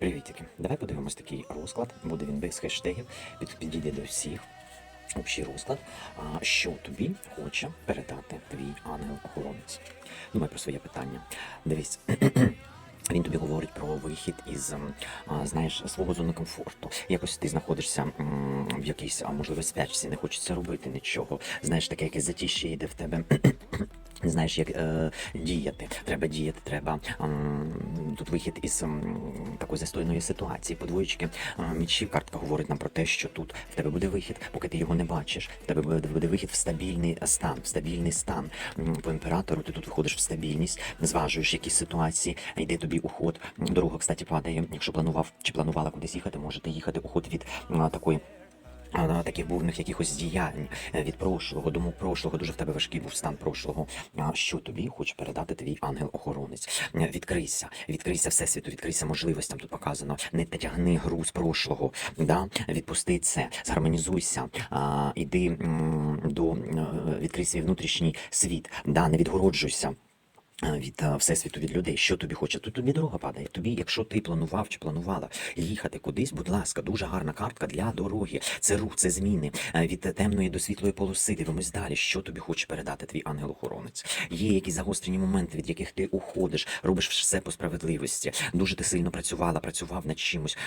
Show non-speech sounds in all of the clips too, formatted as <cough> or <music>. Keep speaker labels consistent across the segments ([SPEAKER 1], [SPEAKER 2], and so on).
[SPEAKER 1] Привітики. Давай подивимось такий розклад. Буде він без хештегів, під, підійде до всіх. Общий розклад, що тобі хоче передати твій ангел-охоронець. Думай про своє питання. Дивись. <clears throat> Він тобі говорить про вихід із ем, знаєш свого зони комфорту. Якось ти знаходишся в якійсь, можливо, спячці, не хочеться робити нічого. Знаєш, таке якесь затіще йде в тебе. <clears throat> Не знаєш, як е, діяти. Треба діяти, треба ем, тут вихід із ем, такої застойної ситуації. Подвоєчки е, мічів картка говорить нам про те, що тут в тебе буде вихід, поки ти його не бачиш. В тебе буде, буде вихід в стабільний стан, в стабільний стан. По імператору ти тут виходиш в стабільність, зважуєш якісь ситуації, йде тобі уход. Дорога, кстати, падає. Якщо планував чи планувала кудись їхати, можете їхати уход від а, такої. А, Таких бурних якихось діянь е, від прошлого, думок прошлого, дуже в тебе важкий був стан прошлого. Що тобі хоче передати твій ангел-охоронець? Е, Відкрийся, відкрийся всесвіту, відкрийся можливостям. Тут показано. Не тягни груз прошлого, да? відпусти це, згармонізуйся, іди до е, відкрий свій внутрішній світ, да? не відгороджуйся. Е, Від е, всесвіту від людей, що тобі хоче, тут тобі дорога падає. Тобі, якщо ти планував чи планувала їхати кудись, будь ласка, дуже гарна картка для дороги. Це рух, це зміни Е, від темної до світлої полоси. Дивимось далі. Що тобі хоче передати твій ангел-охоронець? Є якісь загострені моменти, від яких ти уходиш, робиш все по справедливості. Дуже ти сильно працювала, працював над чимось.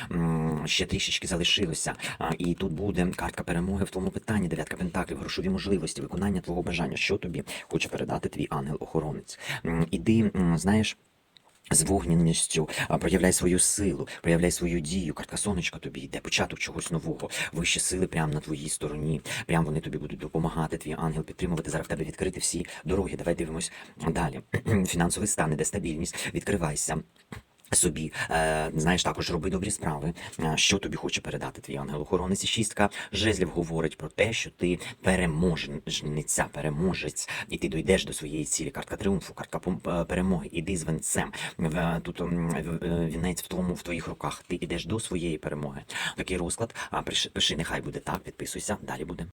[SPEAKER 1] Ще трішечки залишилося. І тут буде картка перемоги в твоєму питанні, дев'ятка пентаклів, грошові можливості, виконання твого бажання. Що тобі хоче передати твій ангел-охоронець? Іди, знаєш. З вогняністю проявляй свою силу, проявляй свою дію. Картка сонечка тобі йде, початок чогось нового. Вищі сили прямо на твоїй стороні. Прямо вони тобі будуть допомагати. Твій ангел підтримувати. Зараз в тебе відкрити всі дороги. Давай дивимось далі. <clears throat> Фінансовий стан, іде стабільність. Відкривайся. Собі, е, знаєш, також роби добрі справи. Е, що тобі хоче передати твій ангел-охоронець? Шістка жезлів говорить про те, що ти переможниця, переможець, і ти дійдеш до своєї цілі. Картка тріумфу, картка е, перемоги. Іди з венцем. Тут вінець в тому в твоїх руках. Ти йдеш до своєї перемоги. Такий розклад. А пиши, нехай буде так. Підписуйся. Далі буде.